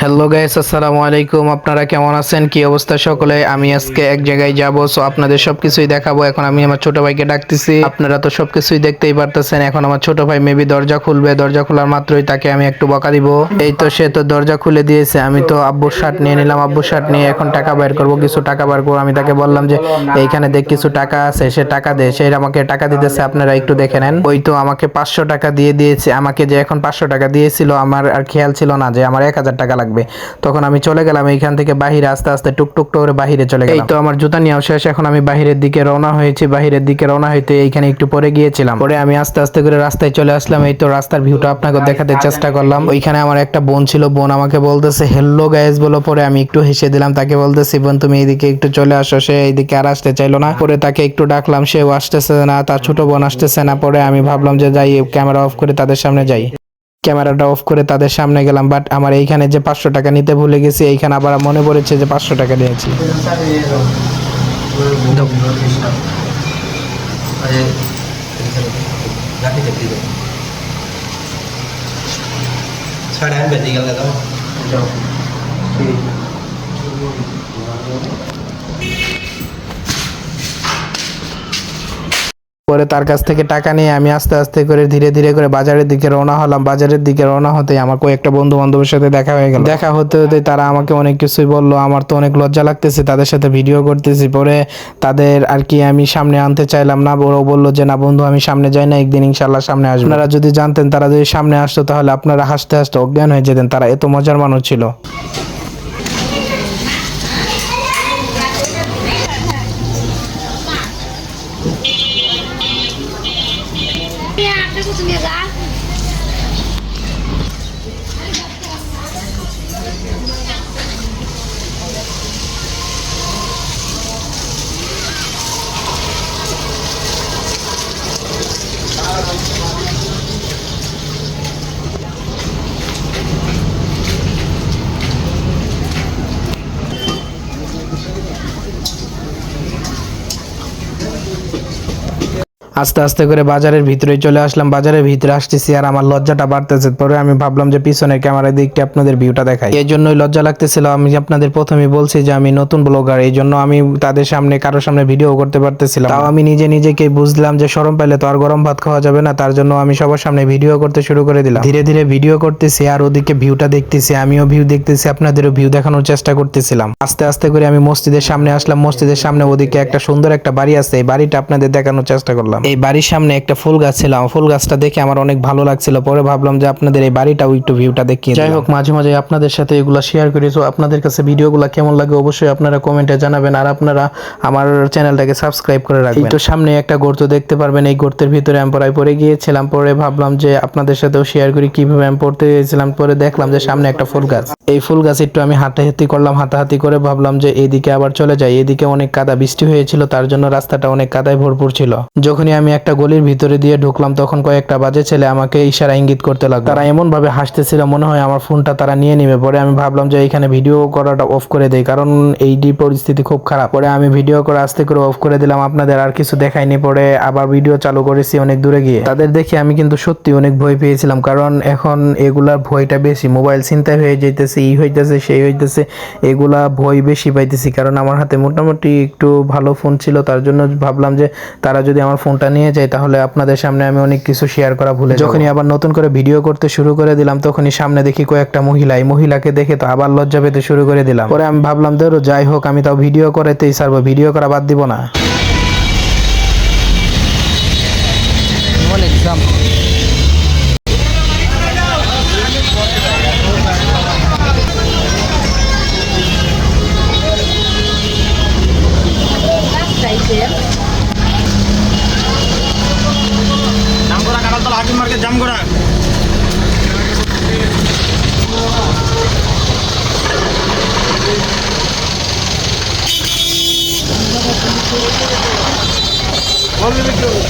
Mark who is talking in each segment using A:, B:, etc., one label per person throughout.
A: Hello guys আসসালামু আলাইকুম আপনারা কেমন আছেন? কি অবস্থা সকলে? আমি আজকে এক জায়গায় যাব সো আপনাদের সবকিছুই দেখাবো। এখন আমি আমার ছোট ভাইকে ডাকতেছি। আপনারা তো সবকিছুই দেখতেই পারতেছেন। এখন আমার ছোট ভাই মেবি দরজা খুলবে। দরজা খোলার মাত্রই তাকে আমি একটু বকা দিব। এই তো সে তো দরজা খুলে দিয়েছে। আমি তো আব্বুর শার্ট নিয়ে নিলাম। আব্বুর শার্ট নিয়ে এখন টাকা বের করব। কিছু টাকা বের করব। আমি তাকে বললাম যে, এইখানে দেখ কিছু টাকা আছে। সে টাকা দে। সে আমাকে টাকা দিতেছে। আপনারা একটু দেখে নেন। ওই তো আমাকে পাঁচশো টাকা দিয়ে দিয়েছে। আমাকে যে এখন পাঁচশো টাকা দিয়েছিল, আমার আর খেয়াল ছিল না যে আমার এক হাজার টাকা লাগবে। তখন আমি চলে গেলাম, এইখান থেকে বাহিরে আস্তে আস্তে টুকটুক করে বাহিরে চলে গেলাম। এই তো আমার জুতা নিয়ে শেষ এখন আমি বাহিরের দিকে রওনা হয়েছি, বাহিরের দিকে রওনা হইতে এইখানে একটু পরে গিয়েছিলাম। পরে আমি আস্তে আস্তে করে রাস্তায় চলে আসলাম, এই তো রাস্তার ভিউটা আপনাকে দেখাতে চেষ্টা করলাম। ওইখানে আমার একটা বোন ছিল, বোন আমাকে বলতেছে হেল্লো গাইজ বলো পরে আমি একটু হেসে দিলাম, তাকে বলতেছি, বোন, তুমি এইদিকে একটু চলে আসো, সে এইদিকে আর আসতে চাইলো না। পরে তাকে একটু ডাকলাম, সেও আসতেছে না, তার ছোট বোন আসতেছে না। পরে আমি ভাবলাম যে যাই, ক্যামেরা অফ করে তাদের সামনে যাই। ক্যামেরাটা অফ করে তাদের সামনে গেলাম বাট আমার এইখানে যে পাঁচশো টাকা নিতে ভুলে গেছি, এইখানে আবার মনে পড়েছে যে পাঁচশো টাকা
B: साढ़े
A: পরে তার কাছ থেকে টাকা নিয়ে আমি আস্তে আস্তে করে ধীরে ধীরে করে বাজারের দিকে রওনা হলাম। বাজারের দিকে রওনা হতেই আমার কয়েকটা বন্ধু বান্ধবের সাথে দেখা হয়ে গেল। দেখা হতে হতে তারা আমাকে অনেক কিছুই বলল। আমার তো অনেক লজ্জা লাগতেছে, তাদের সাথে ভিডিও করতেছি। পরে তাদের আর কি আমি সামনে আনতে চাইলাম না, বড় বলল যে, না বন্ধু, আমি সামনে যাই না, একদিন ইনশাল্লাহ সামনে আসব। আপনারা যদি জানতেন, তারা যদি সামনে আসতো, তাহলে আপনারা হাসতে হাসতে অজ্ঞান হয়ে যেতেন। তারা এত মজার মানুষ ছিল।
C: das minhas artes.
A: আস্তে আস্তে করে বাজারের ভিতরে চলে আসলাম। বাজারের ভিতরে আসতেছি আর আমার লজ্জাটা বাড়তেছে। পরে আমি ভাবলাম যে পিছনের ক্যামেরার দিকটা আপনাদের ভিউটা দেখাই। এই জন্যই লজ্জা লাগতেছিল। আমি আপনাদের প্রথমে বলছি যে আমি নতুন ব্লগার এই জন্য আমি তাদের সামনে, কারোর সামনে ভিডিও করতে পারতেছিলাম তাও আমি নিজে নিজেকে বুঝলাম যে সরম পাইলে তো আর গরম ভাত খাওয়া যাবে না। তার জন্য আমি সবার সামনে ভিডিও করতে শুরু করে দিলাম। ধীরে ধীরে ভিডিও করতেছি আর ওদিকে ভিউটা দেখতেছি। আমিও ভিউ দেখতেছি, আপনাদেরও ভিউ দেখানোর চেষ্টা করতেছিলাম। আস্তে আস্তে করে আমি মসজিদের সামনে আসলাম। মসজিদের সামনে ওদিকে একটা সুন্দর একটা বাড়ি আছে। এই বাড়িটা আপনাদের দেখানোর চেষ্টা করলাম। এই বাড়ির সামনে একটা ফুল গাছ ছিল ফুল গাছটা দেখে আমার অনেক ভালো লাগছিল। পরে ভাবলাম যে আপনাদের এই বাড়িটাও একটু ভিউটা দেখিয়ে যাই হোক মাঝে মাঝে আপনাদের সাথে এগুলো শেয়ার করি। তো আপনাদের কাছে ভিডিওগুলো কেমন লাগে অবশ্যই আপনারা কমেন্টে জানাবেন। আর আপনারা আমার চ্যানেলটাকে সাবস্ক্রাইব করে রাখবেন। তো সামনে একটা গর্ত দেখতে পারবেন। এই গর্তের ভিতরে আমি পড়ায় পড়ে গিয়েছিলাম। পরে ভাবলাম যে আপনাদের সাথেও শেয়ার করি কীভাবে আমি পড়তে গিয়েছিলাম। পরে দেখলাম যে সামনে একটা ফুল গাছ। এই ফুল গাছ একটু আমি হাঁটাহাঁটি করলাম হাতাহাতি করে ভাবলাম যে এইদিকে আবার চলে যাই। এদিকে অনেক কাদা বৃষ্টি হয়েছিল তার জন্য রাস্তাটা অনেক কাদায় ভরপুর ছিল। যখনই আমি একটা গলির ভিতরে দিয়ে ঢুকলাম, তখন কয়েকটা বাজে ছেলে আমাকে ইশারা ইঙ্গিত করতে লাগল। তারা এমন ভাবে হাসতেছিল মনে হয় আমার ফোনটা তারা নিয়ে নিবে। পরে আমি ভাবলাম যে এখানে ভিডিও করাটা অফ করে দেই, কারণ এই ডি পরিস্থিতি খুব খারাপ। পরে আমি ভিডিও করে আস্তে করে অফ করে দিলাম, আপনাদের আর কিছু দেখাইনি। পরে আবার ভিডিও চালু করেছি অনেক দূরে গিয়ে। তাদের দেখে আমি কিন্তু সত্যি অনেক ভয় পেয়েছিলাম, কারণ এখন এগুলার ভয়টা বেশি। মোবাইল চিন্তায় হয়ে যাইতেছে, ই হইতেছে, সেই হইতেছে, এগুলা ভয় বেশি পাইতেছি। কারণ আমার হাতে মোটামুটি একটু ভালো ফোন ছিল, তার জন্য ভাবলাম যে তারা যদি আমার ফোনটা নিয়ে যাই তাহলে আপনাদের সামনে আমি অনেক কিছু শেয়ার করা ভুলে যখনই আবার নতুন করে ভিডিও করতে শুরু করে দিলাম তখনই সামনে দেখি কয়েকটা মহিলা। এই মহিলাকে দেখে তো আবার লজ্জা পেতে শুরু করে দিলাম। পরে আমি ভাবলাম ধরো যাই হোক আমি তাও ভিডিও করাতেই ছাড়বো ভিডিও করা বাদ দিব না।
B: Jamgora Var mı bekliyoruz?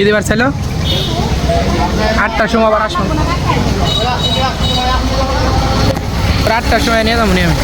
A: কি দেবার চাইলো আটটার সময় আবার আসুন। আটটার সময় নিয়ে যাব নিয়ে আমি